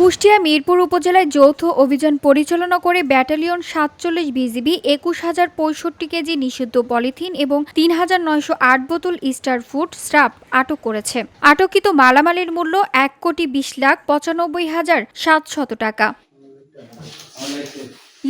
কুষ্টিয়া মিরপুর উপজেলায় যৌথ অভিযান পরিচালনা করে ব্যাটালিয়ন সাতচল্লিশ বিজিবি একুশ হাজার পঁয়ষট্টি কেজি নিষিদ্ধ পলিথিন এবং তিন হাজার নয়শো আট বোতল স্টার ফুড স্রাপ আটক করেছে। আটকিত মালামালের মূল্য এক কোটি বিশ লাখ পঁচানব্বই হাজার সাতশত টাকা।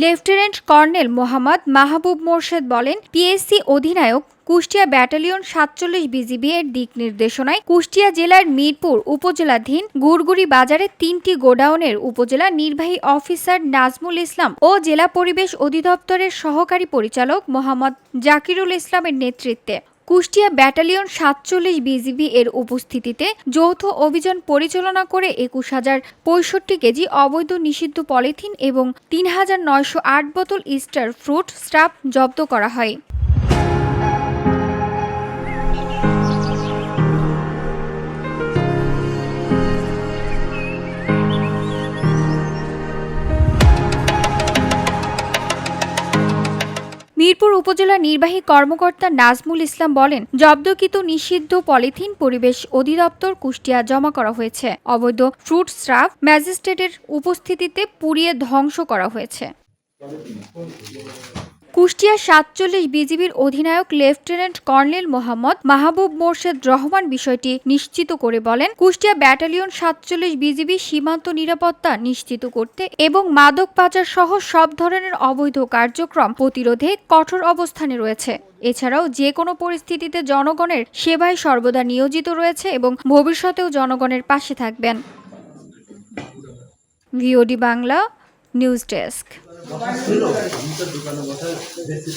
লেফটেন্যান্ট কর্নেল মোহাম্মদ মাহবুব মোর্শেদ বলেন, পিএসসি অধিনায়ক কুষ্টিয়া ব্যাটালিয়ন সাতচল্লিশ বিজিবি এর দিক নির্দেশনায় কুষ্টিয়া জেলার মিরপুর উপজেলাধীন গুড়গুড়ি বাজারে তিনটি গোডাউনের উপজেলা নির্বাহী অফিসার নাজমুল ইসলাম ও জেলা পরিবেশ অধিদপ্তরের সহকারী পরিচালক মোহাম্মদ জাকিরুল ইসলামের নেতৃত্বে কুষ্টিয়া ব্যাটালিয়ন সাতচল্লিশ বিজিবি এর উপস্থিতিতে যৌথ অভিযান পরিচালনা করে একুশ হাজার পঁয়ষট্টি কেজি অবৈধ নিষিদ্ধ পলিথিন এবং তিন হাজার নয়শো আট বোতল ইস্টার ফ্রুট স্টাফ জব্দ করা হয়। মিরপুর উপজেলা নির্বাহী কর্মকর্তা নাজমুল ইসলাম বলেন, জব্দকৃত নিষিদ্ধ পলিথিন পরিবেশ অধিদপ্তর কুষ্টিয়া জমা করা হয়েছে। অবৈধ ফ্রুট স্রাফ ম্যাজিস্ট্রেটের উপস্থিতিতে পুড়িয়ে ধ্বংস করা হয়েছে। কুষ্টিয়া সাতচল্লিশ বিজিবির অধিনায়ক লেফটেন্যান্ট কর্নেল মোহাম্মদ মাহবুব মোর্শেদ রহমান বিষয়টি নিশ্চিত করে বলেন, কুষ্টিয়া ব্যাটালিয়ন সাতচল্লিশ বিজিবি সীমান্ত নিরাপত্তা নিশ্চিত করতে এবং মাদক পাচার সহ সব ধরনের অবৈধ কার্যক্রম প্রতিরোধে কঠোর অবস্থানে রয়েছে। এছাড়াও যে কোনো পরিস্থিতিতে জনগণের সেবায় সর্বদা নিয়োজিত রয়েছে এবং ভবিষ্যতেও জনগণের পাশে থাকবেন। VOD Bangla, news desk. ছিল। আমি তো দোকানে বসে দেখছি